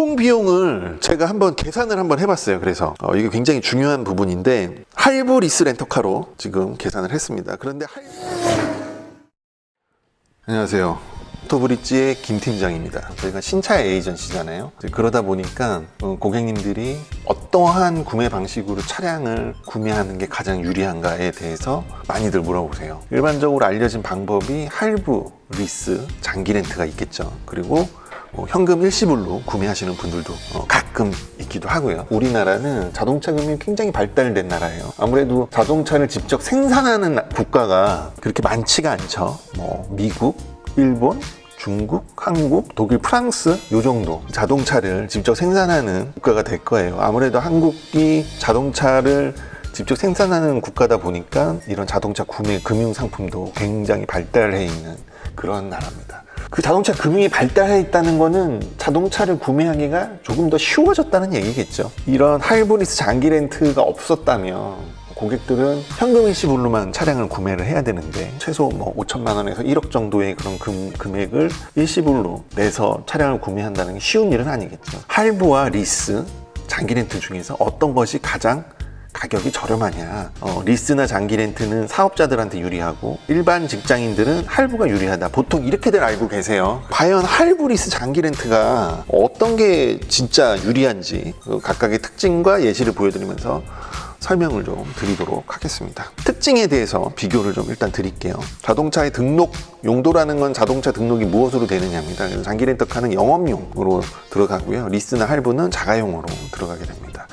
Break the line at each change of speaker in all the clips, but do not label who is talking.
총 비용을 제가 한번 계산을 한번 해봤어요. 그래서 어, 이게 굉장히 중요한 부분인데 할부 리스 렌터카로 지금 계산을 했습니다. 그런데 할... 안녕하세요. 토브릿지의 김 팀장입니다. 저희가 신차 에이전시잖아요. 그러다 보니까 어, 고객님들이 어떠한 구매 방식으로 차량을 구매하는 게 가장 유리한가에 대해서 많이들 물어보세요. 일반적으로 알려진 방법이 할부, 리스, 장기 렌트가 있겠죠. 그리고 뭐 현금 일시불로 구매하시는 분들도 어, 가끔 있기도 하고요. 우리나라는 자동차 금융이 굉장히 발달된 나라예요. 아무래도 자동차를 직접 생산하는 나- 국가가 그렇게 많지가 않죠. 뭐 미국, 일본, 중국, 한국, 독일, 프랑스 요 정도 자동차를 직접 생산하는 국가가 될 거예요. 아무래도 한국이 자동차를 직접 생산하는 국가다 보니까 이런 자동차 구매 금융 상품도 굉장히 발달해 있는 그런 나라입니다. 그 자동차 금융이 발달해 있다는 거는 자동차를 구매하기가 조금 더 쉬워졌다는 얘기겠죠. 이런 할부리스 장기 렌트가 없었다면 고객들은 현금 일시불로만 차량을 구매를 해야 되는데 최소 뭐 5천만 원에서 1억 정도의 그런 금, 금액을 일시불로 내서 차량을 구매한다는 게 쉬운 일은 아니겠죠. 할부와 리스, 장기 렌트 중에서 어떤 것이 가장 가격이 저렴하냐. 어, 리스나 장기 렌트는 사업자들한테 유리하고 일반 직장인들은 할부가 유리하다. 보통 이렇게들 알고 계세요. 과연 할부 리스 장기 렌트가 어떤 게 진짜 유리한지 그 각각의 특징과 예시를 보여드리면서 설명을 좀 드리도록 하겠습니다. 특징에 대해서 비교를 좀 일단 드릴게요. 자동차의 등록 용도라는 건 자동차 등록이 무엇으로 되느냐입니다. 장기 렌터카는 영업용으로 들어가고요. 리스나 할부는 자가용으로 들어가게 됩니다.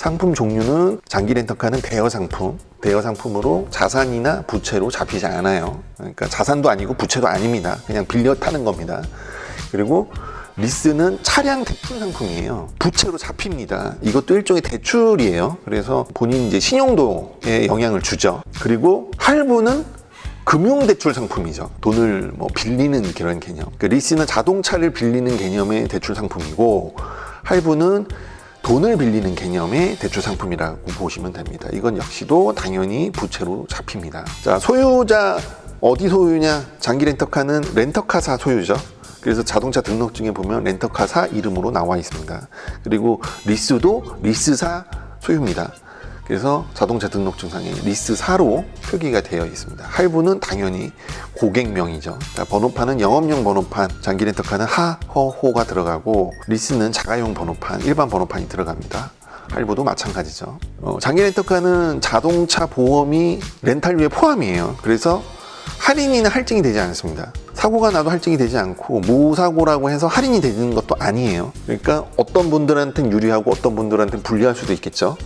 상품 종류는 장기 렌터카는 대여 상품, 대여 상품으로 자산이나 부채로 잡히지 않아요. 그러니까 자산도 아니고 부채도 아닙니다. 그냥 빌려 타는 겁니다. 그리고 리스는 차량 대출 상품이에요. 부채로 잡힙니다. 이것도 일종의 대출이에요. 그래서 본인 이제 신용도에 영향을 주죠. 그리고 할부는 금융대출 상품이죠. 돈을 뭐 빌리는 그런 개념. 그 리스는 자동차를 빌리는 개념의 대출 상품이고 할부는 돈을 빌리는 개념의 대출 상품이라고 보시면 됩니다. 이건 역시도 당연히 부채로 잡힙니다. 자, 소유자 어디 소유냐? 장기 렌터카는 렌터카사 소유죠. 그래서 자동차 등록증에 보면 렌터카사 이름으로 나와 있습니다. 그리고 리스도 리스사 소유입니다. 그래서 자동차 등록증상에 리스사로 표기가 되어 있습니다. 할부는 당연히 고객명이죠. 자, 번호판은 영업용 번호판, 장기 렌터카는 하, 허, 호가 들어가고 리스는 자가용 번호판, 일반 번호판이 들어갑니다. 할부도 마찬가지죠. 어, 장기 렌터카는 자동차 보험이 렌탈료에 포함이에요. 그래서 할인이나 할증이 되지 않습니다. 사고가 나도 할증이 되지 않고 무사고라고 해서 할인이 되는 것도 아니에요. 그러니까 어떤 분들한테는 유리하고 어떤 분들한테는 불리할 수도 있겠죠.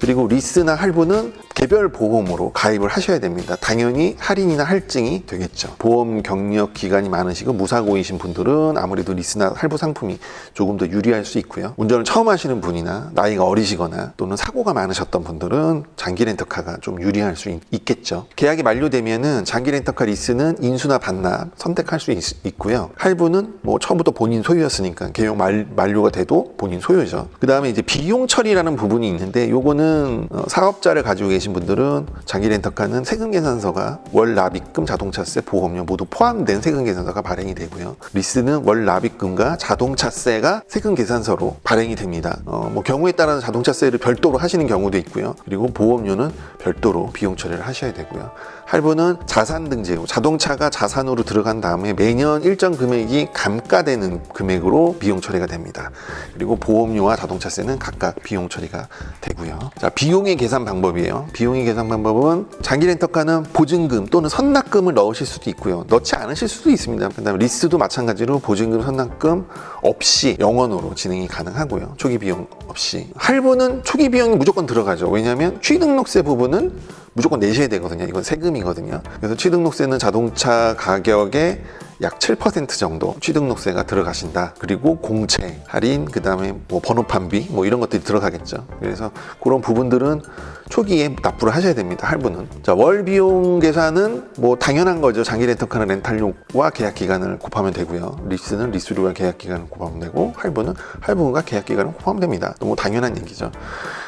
그리고 리스나 할부는 개별 보험으로 가입을 하셔야 됩니다. 당연히 할인이나 할증이 되겠죠. 보험 경력 기간이 많으시고 무사고이신 분들은 아무래도 리스나 할부 상품이 조금 더 유리할 수 있고요. 운전을 처음 하시는 분이나 나이가 어리시거나 또는 사고가 많으셨던 분들은 장기 렌터카가 좀 유리할 수 있, 겠죠 계약이 만료되면은 장기 렌터카 리스는 인수나 반납 선택할 수 있, 고요 할부는 뭐 처음부터 본인 소유였으니까 계약 말, 만료가 돼도 본인 소유죠. 그 다음에 이제 비용 처리라는 부분이 있는데 요거는 어, 사업자를 가지고 계신 분들은 장기 렌터카는 세금 계산서가 월 납입금, 자동차세, 보험료 모두 포함된 세금 계산서가 발행이 되고요. 리스는 월 납입금과 자동차세가 세금 계산서로 발행이 됩니다. 어, 뭐 경우에 따라서 자동차세를 별도로 하시는 경우도 있고요. 그리고 보험료는 별도로 비용 처리를 하셔야 되고요. 할부는 자산 등재고 자동차가 자산으로 들어간 다음에 매년 일정 금액이 감가되는 금액으로 비용 처리가 됩니다. 그리고 보험료와 자동차세는 각각 비용 처리가 되고요. 자, 비용의 계산 방법이에요. 비용의 계산 방법은 장기 렌터카는 보증금 또는 선납금을 넣으실 수도 있고요. 넣지 않으실 수도 있습니다. 그다음에 리스도 마찬가지로 보증금, 선납금 없이 영원으로 진행이 가능하고요. 초기 비용 없이. 할부는 초기 비용이 무조건 들어가죠. 왜냐하면 취등록세 부분은 무조건 내셔야 되거든요. 이건 세금이거든요. 그래서 취등록세는 자동차 가격의 약7% 정도 취등록세가 들어가신다. 그리고 공채, 할인, 그 다음에 뭐 번호판비, 뭐 이런 것들이 들어가겠죠. 그래서 그런 부분들은 초기에 납부를 하셔야 됩니다. 할부는. 자, 월 비용 계산은 뭐 당연한 거죠. 장기 렌터카는 렌탈료와 계약 기간을 곱하면 되고요. 리스는 리스료와 계약 기간을 곱하면 되고, 할부는 할부금과 계약 기간을 곱하면 됩니다. 너무 당연한 얘기죠.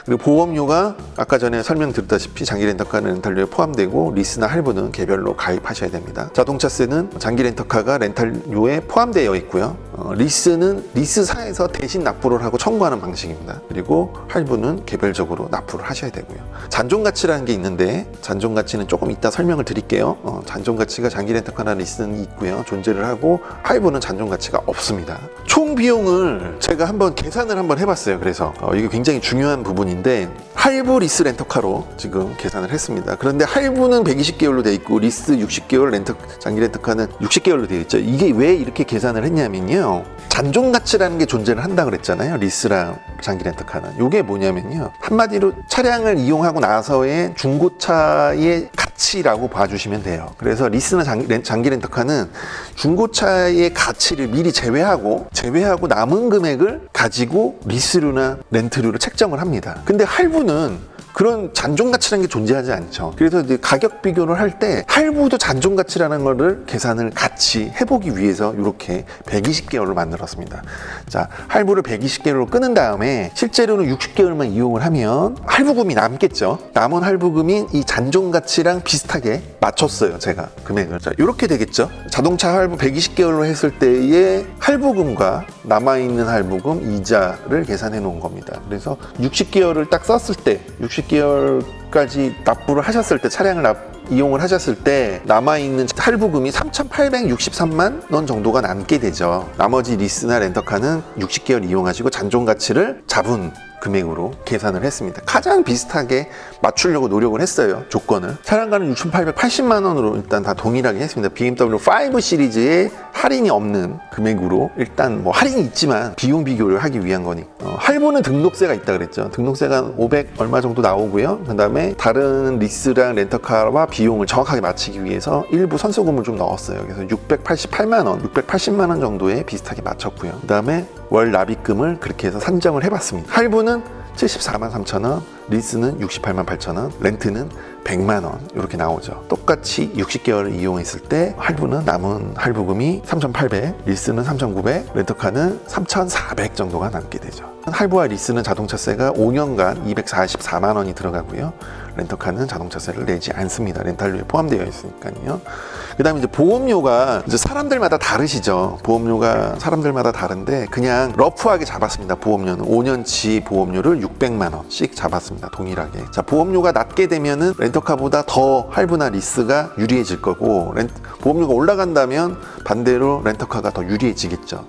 그리고 보험료가 아까 전에 설명드렸다시피 장기 렌터카는 렌탈료에 포함되고 리스나 할부는 개별로 가입하셔야 됩니다. 자동차세는 장기 렌터카가 렌탈료에 포함되어 있고요. 어, 리스는 리스사에서 대신 납부를 하고 청구하는 방식입니다. 그리고 할부는 개별적으로 납부를 하셔야 되고요. 잔존 가치라는 게 있는데 잔존 가치는 조금 이따 설명을 드릴게요. 어, 잔존 가치가 장기 렌터카나 리스는 있고요. 존재를 하고 할부는 잔존 가치가 없습니다. 총 비용을 제가 한번 계산을 한번 해봤어요. 그래서 어, 이게 굉장히 중요한 부분인데 내용인데 할부 리스 렌터카로 지금 계산을 했습니다. 그런데 할부는 120개월로 돼 있고 리스 60개월 렌터 장기 렌터카는 60개월로 되어 있죠. 이게 왜 이렇게 계산을 했냐면요. 잔존 가치라는 게 존재를 한다 그랬잖아요. 리스랑 장기 렌터카는. 이게 뭐냐면요. 한마디로 차량을 이용하고 나서의 중고차의 가치라고 봐주시면 돼요. 그래서 리스나 장기, 렌, 장기 렌터카는 중고차의 가치를 미리 제외하고 제외하고 남은 금액을 가지고 리스료나 렌트료를 책정을 합니다. 근데 할부 는 그런 잔존 가치라는 게 존재하지 않죠. 그래서 이제 가격 비교를 할 때 할부도 잔존 가치라는 거를 계산을 같이 해보기 위해서 이렇게 120개월로 만들었습니다. 자, 할부를 120개월로 끊은 다음에 실제로는 60개월만 이용을 하면 할부금이 남겠죠. 남은 할부금이 이 잔존 가치랑 비슷하게 맞췄어요. 제가 금액을. 자, 이렇게 되겠죠. 자동차 할부 120개월로 했을 때의 할부금과 남아있는 할부금 이자를 계산해 놓은 겁니다. 그래서 60개월을 딱 썼을 때 60개월까지 납부를 하셨을 때 차량을 납 이용을 하셨을 때 남아있는 할부금이 3,863만 원 정도가 남게 되죠. 나머지 리스나 렌터카는 60개월 이용하시고 잔존 가치를 잡은 금액으로 계산을 했습니다. 가장 비슷하게 맞추려고 노력을 했어요. 조건을. 차량가는 6,880만 원으로 일단 다 동일하게 했습니다. BMW 5 시리즈에 할인이 없는 금액으로 일단 뭐 할인이 있지만 비용 비교를 하기 위한 거니. 어, 할부는 등록세가 있다 그랬죠. 등록세가 500 얼마 정도 나오고요. 그다음에 다른 리스랑 렌터카와 비용을 정확하게 맞추기 위해서 일부 선수금을 좀 넣었어요. 그래서 688만 원, 680만 원 정도에 비슷하게 맞췄고요. 그다음에 월 납입금을 그렇게 해서 산정을 해봤습니다. 할부는 74만 3천 원, 리스는 68만 8천 원, 렌트는 100만 원 이렇게 나오죠. 똑같이 60개월을 이용했을 때 할부는 남은 할부금이 3,800, 리스는 3,900, 렌터카는 3,400 정도가 남게 되죠. 할부와 리스는 자동차세가 5년간 244만 원이 들어가고요. 렌터카는 자동차세를 내지 않습니다. 렌탈료에 포함되어 있으니까요. 그다음에 이제 보험료가 이제 사람들마다 다르시죠. 보험료가 사람들마다 다른데 그냥 러프하게 잡았습니다. 보험료는 5년치 보험료를 600만 원씩 잡았습니다. 동일하게. 자, 보험료가 낮게 되면은 렌터카보다 더 할부나 리스가 유리해질 거고 렌, 보험료가 올라간다면 반대로 렌터카가 더 유리해지겠죠.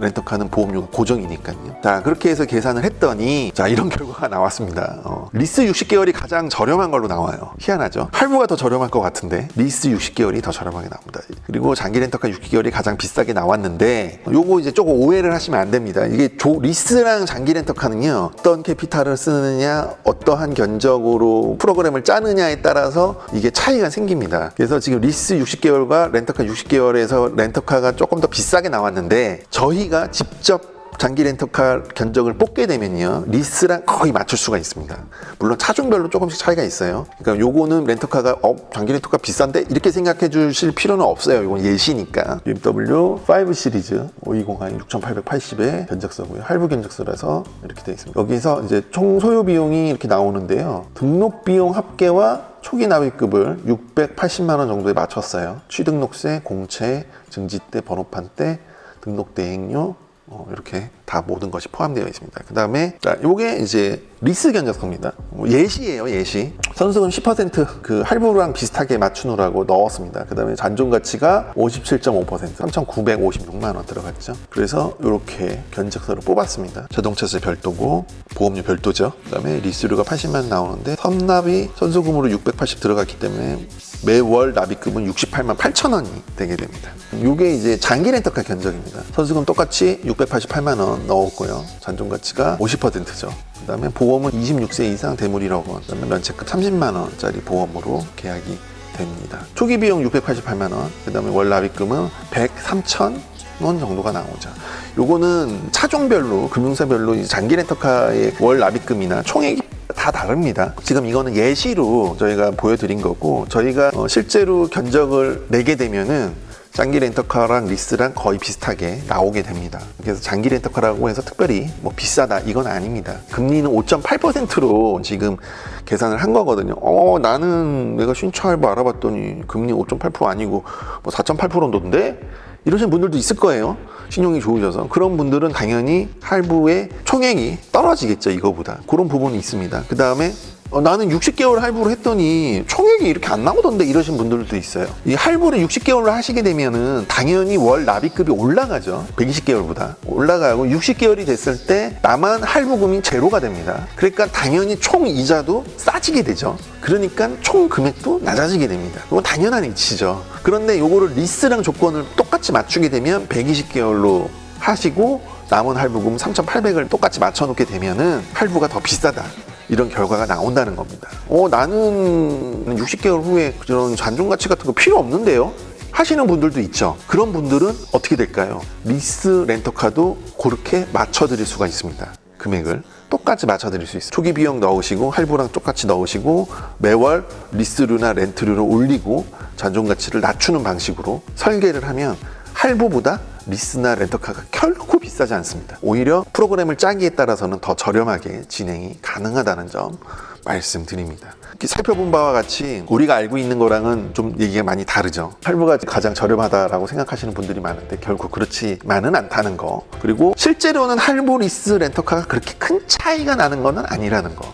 렌터카는 보험료가 고정이니까요. 자, 그렇게 해서 계산을 했더니 자, 이런 결과가 나왔습니다. 어, 리스 60개월이 가장 저렴한 걸로 나와요. 희한하죠? 할부가 더 저렴할 것 같은데 리스 60개월이 더 저렴 하게 나옵니다. 그리고 장기 렌터카 60개월이 가장 비싸게 나왔는데 요거 이제 조금 오해를 하시면 안 됩니다. 이게 조, 리스랑 장기 렌터카는요. 어떤 캐피탈을 쓰느냐, 어떠한 견적으로 프로그램을 짜느냐에 따라서 이게 차이가 생깁니다. 그래서 지금 리스 60개월과 렌터카 60개월에서 렌터카가 조금 더 비싸게 나왔는데 저희가 직접 장기 렌터카 견적을 뽑게 되면요 리스랑 거의 맞출 수가 있습니다. 물론 차종별로 조금씩 차이가 있어요. 그러니까 요거는 렌터카가 어 장기 렌터카 비싼데? 이렇게 생각해 주실 필요는 없어요. 이건 예시니까. BMW 5 시리즈 5202 6880의 견적서고요. 할부 견적서라서 이렇게 되어 있습니다. 여기서 이제 총 소요 비용이 이렇게 나오는데요. 등록 비용 합계와 초기 납입금을 680만 원 정도에 맞췄어요. 취등록세 공채 증지대 번호판 때 등록 대행료 어, 이렇게 다 모든 것이 포함되어 있습니다. 그 다음에 자, 요게 이제 리스 견적서입니다. 뭐 예시예요, 예시. 선수금 10%그 할부랑 비슷하게 맞추느라고 넣었습니다. 그 다음에 잔존 가치가 57.5% 3,956만 원 들어갔죠. 그래서 이렇게 견적서를 뽑았습니다. 자동차세 별도고 보험료 별도죠. 그 다음에 리스료가 80만 원 나오는데 선납이 선수금으로 680 들어갔기 때문에 매월 납입금은 68만 8천 원이 되게 됩니다. 이게 이제 장기 렌터카 견적입니다. 선수금 똑같이 688만 원 넣었고요. 잔존 가치가 50%죠. 그다음에 보험은 26세 이상 대물 1억 원, 그다음에 면책금 30만 원짜리 보험으로 계약이 됩니다. 초기 비용 688만 원, 그다음에 월 납입금은 103천 원 정도가 나오죠. 요거는 차종별로 금융사별로 이 장기 렌터카의 월 납입금이나 총액이 다 다릅니다. 지금 이거는 예시로 저희가 보여드린 거고 저희가 어, 실제로 견적을 내게 되면은 장기 렌터카랑 리스랑 거의 비슷하게 나오게 됩니다. 그래서 장기 렌터카라고 해서 특별히 뭐 비싸다 이건 아닙니다. 금리는 5.8%로 지금 계산을 한 거거든요. 어 나는 내가 신차 할부 알아봤더니 금리 5.8% 아니고 뭐 4.8%인데 이러신 분들도 있을 거예요. 신용이 좋으셔서 그런 분들은 당연히 할부의 총액이 떨어지겠죠 이거보다 그런 부분이 있습니다. 그 다음에 어, 나는 60개월 할부를 했더니 총액이 이렇게 안 나오던데 이러신 분들도 있어요. 이 할부를 60개월로 하시게 되면은 당연히 월 납입급이 올라가죠. 120개월보다 올라가고 60개월이 됐을 때 남한 할부금이 제로가 됩니다. 그러니까 당연히 총 이자도 싸지게 되죠. 그러니까 총 금액도 낮아지게 됩니다. 이건 당연한 이치죠. 그런데 요거를 리스랑 조건을 똑같이 맞추게 되면 120개월로 하시고 남은 할부금 3,800을 똑같이 맞춰놓게 되면은 할부가 더 비싸다. 이런 결과가 나온다는 겁니다. 어, 나는 60개월 후에 그런 잔존 가치 같은 거 필요 없는데요? 하시는 분들도 있죠. 그런 분들은 어떻게 될까요? 리스 렌터카도 그렇게 맞춰드릴 수가 있습니다. 금액을 똑같이 맞춰드릴 수 있어요. 초기 비용 넣으시고 할부랑 똑같이 넣으시고 매월 리스료나 렌트료를 올리고 잔존 가치를 낮추는 방식으로 설계를 하면 할부보다 리스나 렌터카가 결코 비싸지 않습니다. 오히려 프로그램을 짜기에 따라서는 더 저렴하게 진행이 가능하다는 점 말씀드립니다. 이렇게 살펴본 바와 같이 우리가 알고 있는 거랑은 좀 얘기가 많이 다르죠. 할부가 가장 저렴하다라고 생각하시는 분들이 많은데 결코 그렇지만은 않다는 거. 그리고 실제로는 할부 리스 렌터카가 그렇게 큰 차이가 나는 거는 아니라는 거.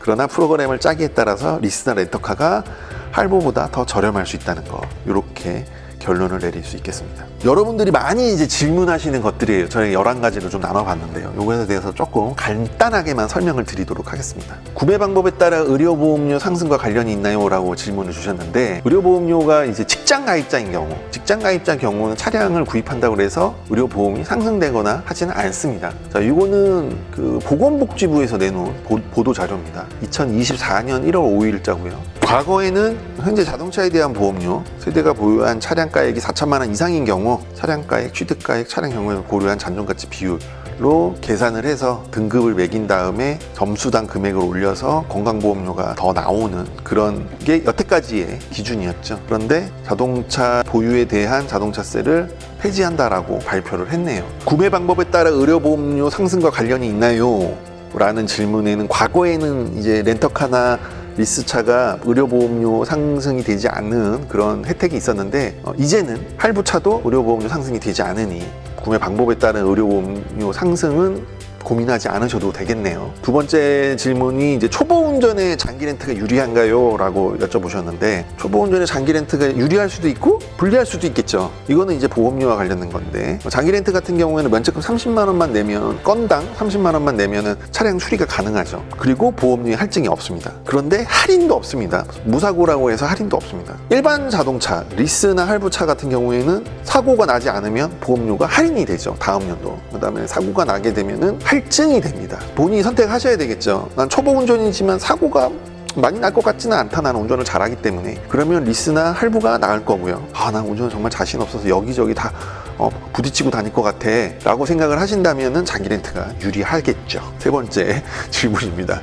그러나 프로그램을 짜기에 따라서 리스나 렌터카가 할부보다 더 저렴할 수 있다는 거. 이렇게 결론을 내릴 수 있겠습니다. 여러분들이 많이 이제 질문하시는 것들이에요. 저희 11가지로 좀 나눠봤는데요. 요거에 대해서 조금 간단하게만 설명을 드리도록 하겠습니다. 구매 방법에 따라 의료보험료 상승과 관련이 있나요? 라고 질문을 주셨는데, 의료보험료가 이제 직장 가입자인 경우, 직장 가입자 경우는 차량을 구입한다고 해서 의료보험이 상승되거나 하지는 않습니다. 자, 이거는 그 보건복지부에서 내놓은 보, 도 자료입니다. 2024년 1월 5일자고요. 과거에는 현재 자동차에 대한 보험료, 세대가 보유한 차량가액이 4천만 원 이상인 경우 차량가액, 취득가액, 차량 경우에 고려한 잔존가치 비율로 계산을 해서 등급을 매긴 다음에 점수당 금액을 올려서 건강보험료가 더 나오는 그런 게 여태까지의 기준이었죠. 그런데 자동차 보유에 대한 자동차세를 폐지한다라고 발표를 했네요. 구매 방법에 따라 의료보험료 상승과 관련이 있나요? 라는 질문에는 과거에는 이제 렌터카나 리스차가 의료보험료 상승이 되지 않는 그런 혜택이 있었는데 어, 이제는 할부차도 의료보험료 상승이 되지 않으니 구매 방법에 따른 의료보험료 상승은 고민하지 않으셔도 되겠네요. 두 번째 질문이 이제 초보 운전에 장기 렌트가 유리한가요? 라고 여쭤보셨는데 초보 운전에 장기 렌트가 유리할 수도 있고 불리할 수도 있겠죠. 이거는 이제 보험료와 관련된 건데 장기 렌트 같은 경우에는 면책금 30만 원만 내면 건당 30만 원만 내면은 차량 수리가 가능하죠. 그리고 보험료에 할증이 없습니다. 그런데 할인도 없습니다. 무사고라고 해서 할인도 없습니다. 일반 자동차 리스나 할부차 같은 경우에는 사고가 나지 않으면 보험료가 할인이 되죠. 다음 연도. 그다음에 사고가 나게 되면은 할증이 됩니다. 본인이 선택하셔야 되겠죠. 난 초보 운전이지만 사고가 많이 날 것 같지는 않다. 나는 운전을 잘하기 때문에. 그러면 리스나 할부가 나을 거고요. 아, 난 운전 정말 자신 없어서 여기저기 다 어, 부딪히고 다닐 것 같아. 라고 생각을 하신다면 은 장기 렌트가 유리하겠죠. 세 번째 질문입니다.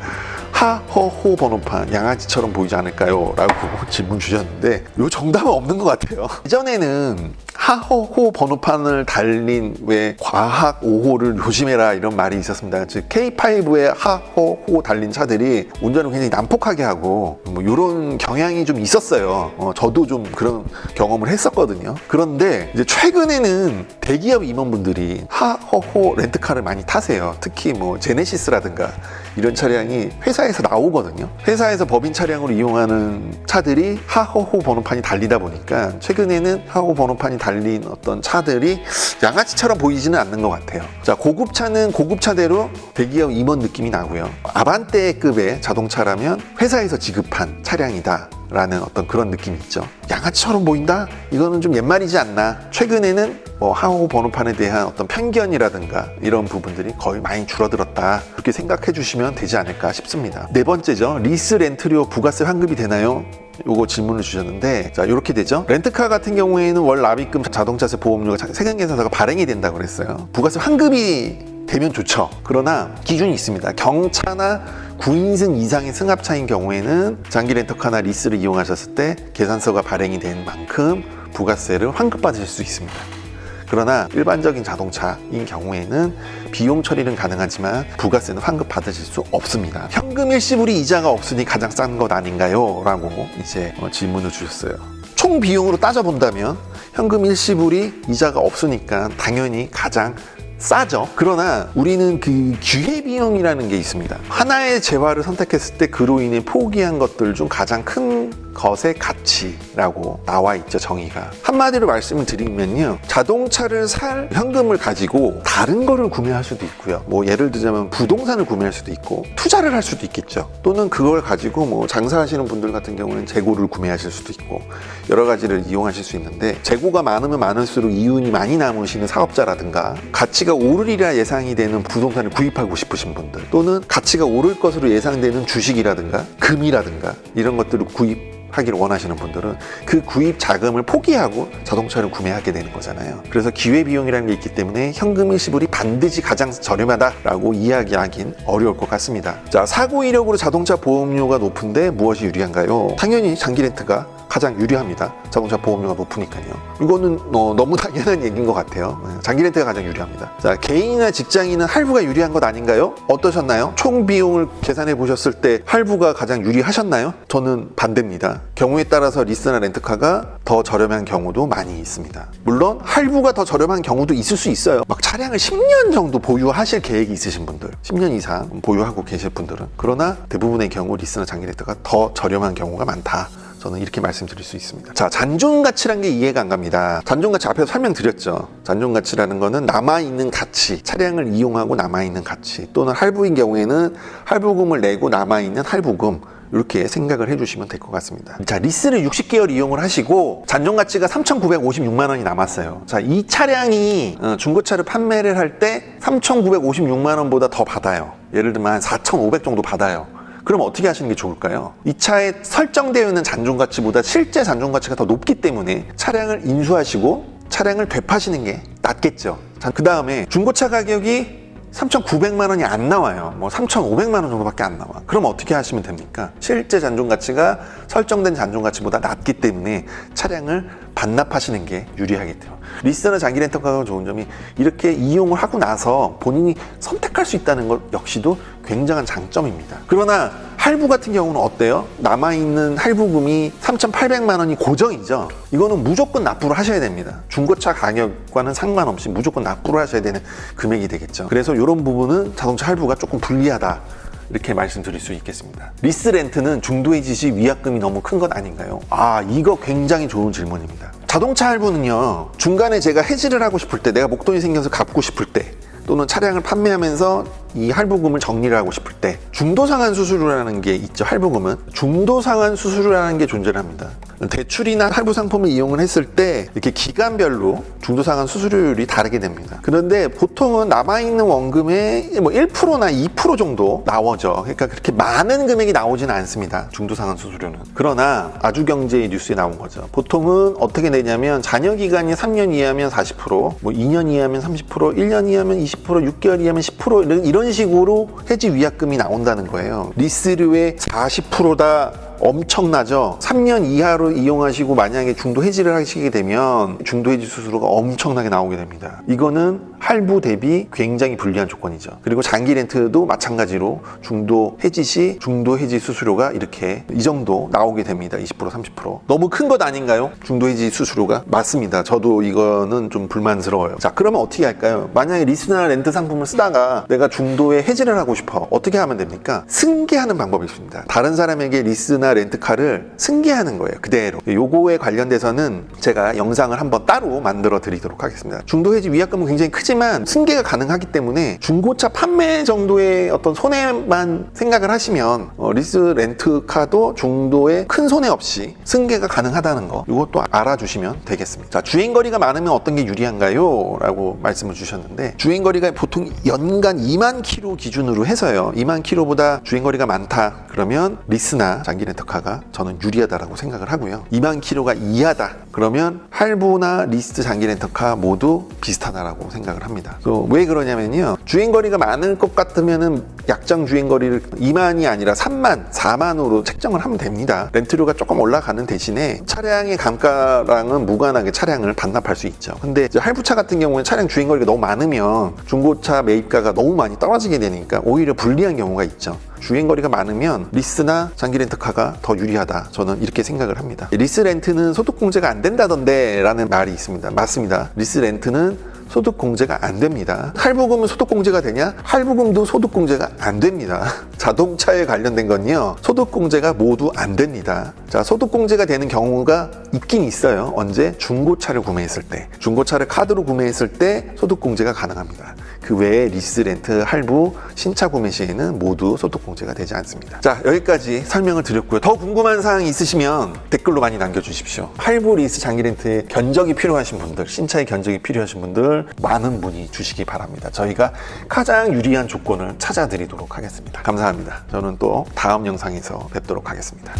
하허호 번호판 양아지처럼 보이지 않을까요? 라고 질문 주셨는데 요 정답은 없는 것 같아요. 예전에는 하허호 번호판을 달린 왜 과학 5호를 조심해라 이런 말이 있었습니다. 즉 K5에 하허호 달린 차들이 운전을 굉장히 난폭하게 하고 뭐 이런 경향이 좀 있었어요. 어, 저도 좀 그런 경험을 했었거든요. 그런데 이제 최근에는 대기업 임원분들이 하허호 렌트카를 많이 타세요. 특히 뭐 제네시스라든가 이런 차량이 회사에 서 나오거든요. 회사에서 법인 차량으로 이용하는 차들이 하호호 번호판이 달리다 보니까 최근에는 하호 번호판이 달린 어떤 차들이 양아치처럼 보이지는 않는 것 같아요. 자, 고급차는 고급차대로 대기업 임원 느낌이 나고요. 아반떼급의 자동차라면 회사에서 지급한 차량이다. 라는 어떤 그런 느낌이 있죠. 양아치처럼 보인다? 이거는 좀 옛말이지 않나? 최근에는 뭐 하호 번호판에 대한 어떤 편견이라든가 이런 부분들이 거의 많이 줄어들었다. 그렇게 생각해 주시면 되지 않을까 싶습니다. 네 번째죠. 리스 렌트료 부가세 환급이 되나요? 요거 질문을 주셨는데 자 이렇게 되죠 렌트카 같은 경우에는 월 납입금 자동차세 보험료가 세금계산서가 발행이 된다고 그랬어요 부가세 환급이 되면 좋죠 그러나 기준이 있습니다 경차나 9인승 이상의 승합차인 경우에는 장기 렌터카나 리스를 이용하셨을 때 계산서가 발행이 된 만큼 부가세를 환급받으실 수 있습니다. 그러나 일반적인 자동차인 경우에는 비용 처리는 가능하지만 부가세는 환급 받으실 수 없습니다. 현금 일시불이 이자가 없으니 가장 싼 것 아닌가요? 라고 이제 어, 질문을 주셨어요. 총 비용으로 따져본다면 현금 일시불이 이자가 없으니까 당연히 가장 싸죠. 그러나 우리는 그 기회 비용이라는 게 있습니다. 하나의 재화를 선택했을 때 그로 인해 포기한 것들 중 가장 큰 것의 가치라고 나와 있죠, 정의가. 한마디로 말씀을 드리면요. 자동차를 살 현금을 가지고 다른 거를 구매할 수도 있고요. 뭐 예를 들자면 부동산을 구매할 수도 있고 투자를 할 수도 있겠죠. 또는 그걸 가지고 뭐 장사하시는 분들 같은 경우는 재고를 구매하실 수도 있고 여러 가지를 이용하실 수 있는데 재고가 많으면 많을수록 이윤이 많이 남으시는 사업자라든가 가치가 오르리라 예상이 되는 부동산을 구입하고 싶으신 분들 또는 가치가 오를 것으로 예상되는 주식이라든가 금이라든가 이런 것들을 구입 하기를 원하시는 분들은 그 구입 자금을 포기하고 자동차를 구매하게 되는 거잖아요. 그래서 기회 비용이라는 게 있기 때문에 현금 일 시불이 반드시 가장 저렴하다라고 이야기하긴 어려울 것 같습니다. 자, 사고 이력으로 자동차 보험료가 높은데 무엇이 유리한가요? 당연히 장기 렌트가 가장 유리합니다. 자동차 보험료가 높으니까요. 이거는 어, 너무 당연한 얘기인 것 같아요. 네, 장기 렌트가 가장 유리합니다. 자, 개인이나 직장인은 할부가 유리한 것 아닌가요? 어떠셨나요? 총 비용을 계산해 보셨을 때 할부가 가장 유리하셨나요? 저는 반대입니다. 경우에 따라서 리스나 렌트카가 더 저렴한 경우도 많이 있습니다. 물론 할부가 더 저렴한 경우도 있을 수 있어요. 막 차량을 10년 정도 보유하실 계획이 있으신 분들, 10년 이상 보유하고 계실 분들은 그러나 대부분의 경우 리스나 장기 렌트가 더 저렴한 경우가 많다. 저는 이렇게 말씀드릴 수 있습니다. 자, 잔존 가치란 게 이해가 안 갑니다. 잔존 가치 앞에서 설명드렸죠. 잔존 가치라는 거는 남아 있는 가치, 차량을 이용하고 남아 있는 가치, 또는 할부인 경우에는 할부금을 내고 남아 있는 할부금 이렇게 생각을 해주시면 될 것 같습니다. 자, 리스를 60개월 이용을 하시고 잔존 가치가 3,956만 원이 남았어요. 자, 이 차량이 어, 중고차를 판매를 할 때 3,956만 원보다 더 받아요. 예를 들면 한 4,500 정도 받아요. 그럼 어떻게 하시는 게 좋을까요? 이 차에 설정되어 있는 잔존 가치보다 실제 잔존 가치가 더 높기 때문에 차량을 인수하시고 차량을 되파시는 게 낫겠죠. 그 다음에 중고차 가격이 3,900만 원이 안 나와요. 뭐 3,500만 원 정도밖에 안 나와. 그럼 어떻게 하시면 됩니까? 실제 잔존 가치가 설정된 잔존 가치보다 낮기 때문에 차량을 반납하시는 게 유리하겠죠. 리스나 장기 렌터카가 좋은 점이 이렇게 이용을 하고 나서 본인이 선택할 수 있다는 것 역시도 굉장한 장점입니다. 그러나 할부 같은 경우는 어때요? 남아있는 할부금이 3,800만 원이 고정이죠. 이거는 무조건 납부를 하셔야 됩니다. 중고차 가격과는 상관없이 무조건 납부를 하셔야 되는 금액이 되겠죠. 그래서 이런 부분은 자동차 할부가 조금 불리하다. 이렇게 말씀드릴 수 있겠습니다. 리스 렌트는 중도해지 시 위약금이 너무 큰것 아닌가요? 아, 이거 굉장히 좋은 질문입니다. 자동차 할부는요, 중간에 제가 해지를 하고 싶을 때, 내가 목돈이 생겨서 갚고 싶을 때, 또는 차량을 판매하면서 이 할부금을 정리를 하고 싶을 때 중도상환 수수료라는 게 있죠. 할부금은 중도상환 수수료라는 게 존재를 합니다. 대출이나 할부 상품을 이용을 했을 때 이렇게 기간별로 중도상환 수수료율이 다르게 됩니다. 그런데 보통은 남아있는 원금의 뭐 1%나 2% 정도 나오죠. 그러니까 그렇게 많은 금액이 나오지는 않습니다. 중도상환 수수료는. 그러나 아주경제 뉴스에 나온 거죠. 보통은 어떻게 내냐면 잔여 기간이 3년 이하면 40%뭐 2년 이하면 30% 1년 이하면 20% 6개월 이하면 10% 이런, 이런 식으로 해지 위약금이 나온다는 거예요. 리스류의 40%다 엄청나죠. 3년 이하로 이용하시고 만약에 중도 해지를 하시게 되면 중도 해지 수수료가 엄청나게 나오게 됩니다. 이거는 할부 대비 굉장히 불리한 조건이죠. 그리고 장기 렌트도 마찬가지로 중도 해지 시 중도 해지 수수료가 이렇게 이 정도 나오게 됩니다. 20% 30% 너무 큰 것 아닌가요? 중도 해지 수수료가 맞습니다. 저도 이거는 좀 불만스러워요. 자 그러면 어떻게 할까요? 만약에 리스나 렌트 상품을 쓰다가 내가 중도에 해지를 하고 싶어 어떻게 하면 됩니까? 승계하는 방법이 있습니다. 다른 사람에게 리스나 렌트카를 승계하는 거예요. 그대로. 요거에 관련돼서는 제가 영상을 한번 따로 만들어 드리도록 하겠습니다. 중도 해지 위약금은 굉장히 크지 만 승계가 가능하기 때문에 중고차 판매 정도의 어떤 손해만 생각을 하시면 어, 리스 렌트카도 중도에 큰 손해 없이 승계가 가능하다는 거 이것도 알아주시면 되겠습니다. 자, 주행거리가 많으면 어떤 게 유리한가요? 라고 말씀을 주셨는데 주행거리가 보통 연간 2만 킬로 기준으로 해서요. 2만 킬로보다 주행거리가 많다. 그러면 리스나 장기 렌터카가 저는 유리하다라고 생각을 하고요. 2만 킬로가 이하다. 그러면 할부나 리스트 장기 렌터카 모두 비슷하다라고 생각을 생각을 합니다. 그래서 왜 그러냐면요. 주행거리가 많을 것 같으면은 약정 주행거리를 2만이 아니라 3만, 4만으로 책정을 하면 됩니다. 렌트료가 조금 올라가는 대신에 차량의 감가랑은 무관하게 차량을 반납할 수 있죠. 근데 할부차 같은 경우는 차량 주행거리가 너무 많으면 중고차 매입가가 너무 많이 떨어지게 되니까 오히려 불리한 경우가 있죠. 주행거리가 많으면 리스나 장기 렌터카가 더 유리하다. 저는 이렇게 생각을 합니다. 리스 렌트는 소득공제가 안 된다던데 라는 말이 있습니다. 맞습니다. 리스 렌트는 소득공제가 안 됩니다. 할부금은 소득공제가 되냐? 할부금도 소득공제가 안 됩니다. 자동차에 관련된 건요, 소득공제가 모두 안 됩니다. 자, 소득공제가 되는 경우가 있긴 있어요. 언제? 중고차를 구매했을 때. 중고차를 카드로 구매했을 때 소득공제가 가능합니다. 그 외에 리스, 렌트, 할부, 신차 구매 시에는 모두 소득공제가 되지 않습니다. 자, 여기까지 설명을 드렸고요. 더 궁금한 사항이 있으시면 댓글로 많이 남겨주십시오. 할부, 리스, 장기 렌트에 견적이 필요하신 분들, 신차의 견적이 필요하신 분들 많은 문의 주시기 바랍니다. 저희가 가장 유리한 조건을 찾아드리도록 하겠습니다. 감사합니다. 저는 또 다음 영상에서 뵙도록 하겠습니다.